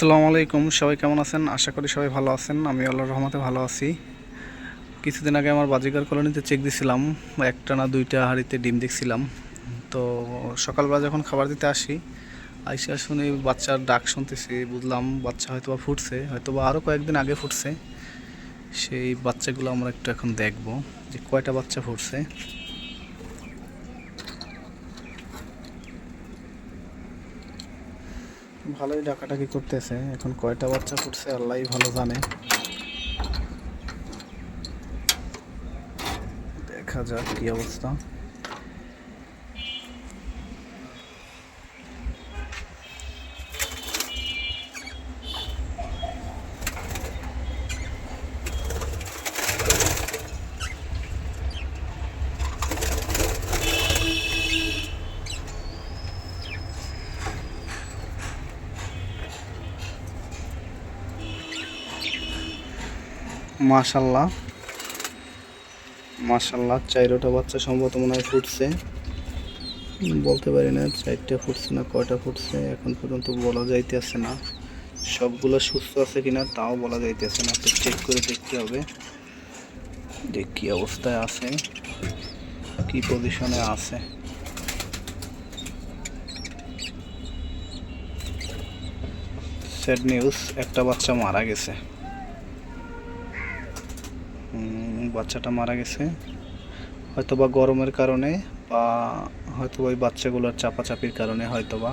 আসসালামু আলাইকুম, সবাই কেমন আছেন? আশা করি সবাই ভালো আছেন। আমি আল্লাহর রহমতে ভালো আছি। কিছুদিন আগে আমার বাজিকার কলোনিতে চেক দিছিলাম, একটা না দুইটা হাঁড়িতে ডিম দেখছিলাম। তো সকালবেলা যখন খাবার দিতে আসি, আইসা শুনে বাচ্চার ডাক শুনতেছি, বুঝলাম বাচ্চা হয়তো বা ফুটছে হয়তো বা আরও কয়েকদিন আগে ফুটছে। সেই বাচ্চাগুলো আমরা একটু এখন দেখব যে কয়টা বাচ্চা ফুটছে। ভালোই ডাকাটাকি করতেছে। এখন কয়টা বাচ্চা ফুটছে আল্লাহই ভালো জানে। দেখা যাক কি অবস্থা। মাশাল্লাহ। মাশাল্লাহ, চাইরোটা বাচ্চা সম্ভবত মনে হয় ফুটছে। বলতে পারি না চারটে ফুটছে না কয়টা ফুটছে, এখন পর্যন্ত বলা যাইতেছে না। সবগুলো সুস্থ আছে কিনা তাও বলা যাইতেছে না চেক করে দেখতে হবে। দেখ কি অবস্থায় আছে, কি পজিশনে আছে। স্যাড নিউজ একটা বাচ্চা মারা গেছে। বাচ্চাটা মারা গেছে। হয়তো বা গরমের কারণে বা হয়তো ওই বাচ্চাগুলোর চাপাচাপির কারণে হয়তো বা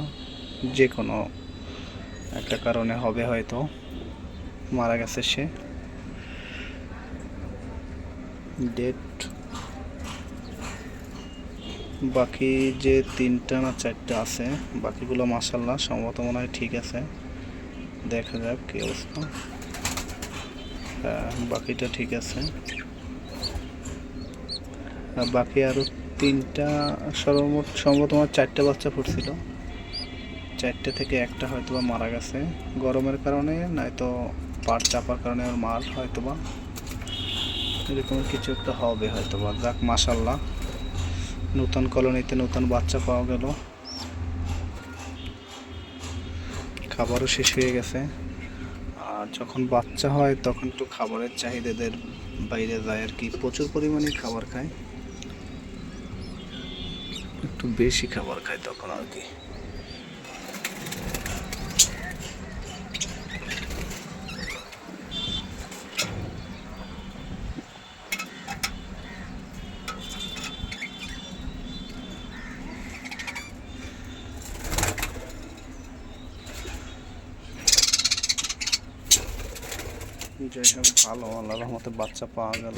যে কোনো একটা কারণে হবে হয়তো। মারা গেছে সে। ডেট বাকি যে তিনটা না চারটা আছে, বাকিগুলো মাসাল্লাহ সম্ভবত মনে হয় ঠিক আছে। দেখা যাক কি অবস্থা। বাকিটা ঠিক আছে। বাকি আরও তিনটা, সর্বমোট সম্ভবত আমার চারটে বাচ্চা ফুটছিল। চারটে থেকে একটা হয়তো বা মারা গেছে। গরমের কারণে, নয়তো পাট চাপার কারণে ওর মার হয়তো বা এরকম কিছু একটা হবে হয়তো বা যাক মাসাল্লাহ নতুন কলোনিতে নতুন বাচ্চা পাওয়া গেল। খাবারও শেষ হয়ে গেছে। আর যখন বাচ্চা হয় তখন একটু খাবারের চাহিদাদের বাইরে যায় আর কি। প্রচুর পরিমাণে খাবার খায়। একটু বেশি খাবার খায় তখন আর কি। যাই হোক ভালো আল্লাহ রহমতে বাচ্চা পাওয়া গেল।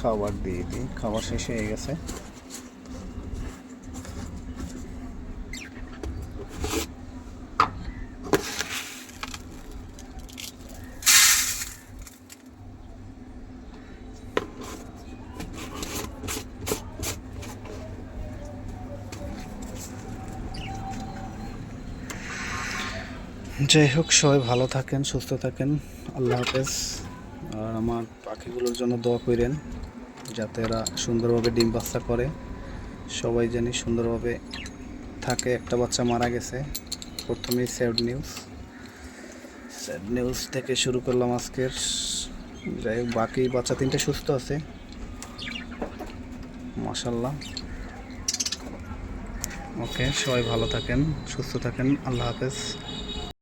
খাবার দিয়ে দিই, খাবার শেষ হয়ে গেছে। যাই হোক, সবাই ভালো থাকেন, সুস্থ থাকেন। আল্লাহ হাফেজ। আর আমার পাখিগুলোর জন্য দোয়া করেন, যাতে এরা সুন্দরভাবে ডিম বাচ্চা করে। সবাই জানি সুন্দরভাবে থাকে। একটা বাচ্চা মারা গেছে। প্রথমেই স্যাড নিউজ। স্যাড নিউজ থেকে শুরু করলাম আজকের। যাই হোক, বাকি বাচ্চা তিনটে সুস্থ আছে। মাসাল্লাহ ওকে, সবাই ভালো থাকেন, সুস্থ থাকেন। আল্লাহ হাফেজ।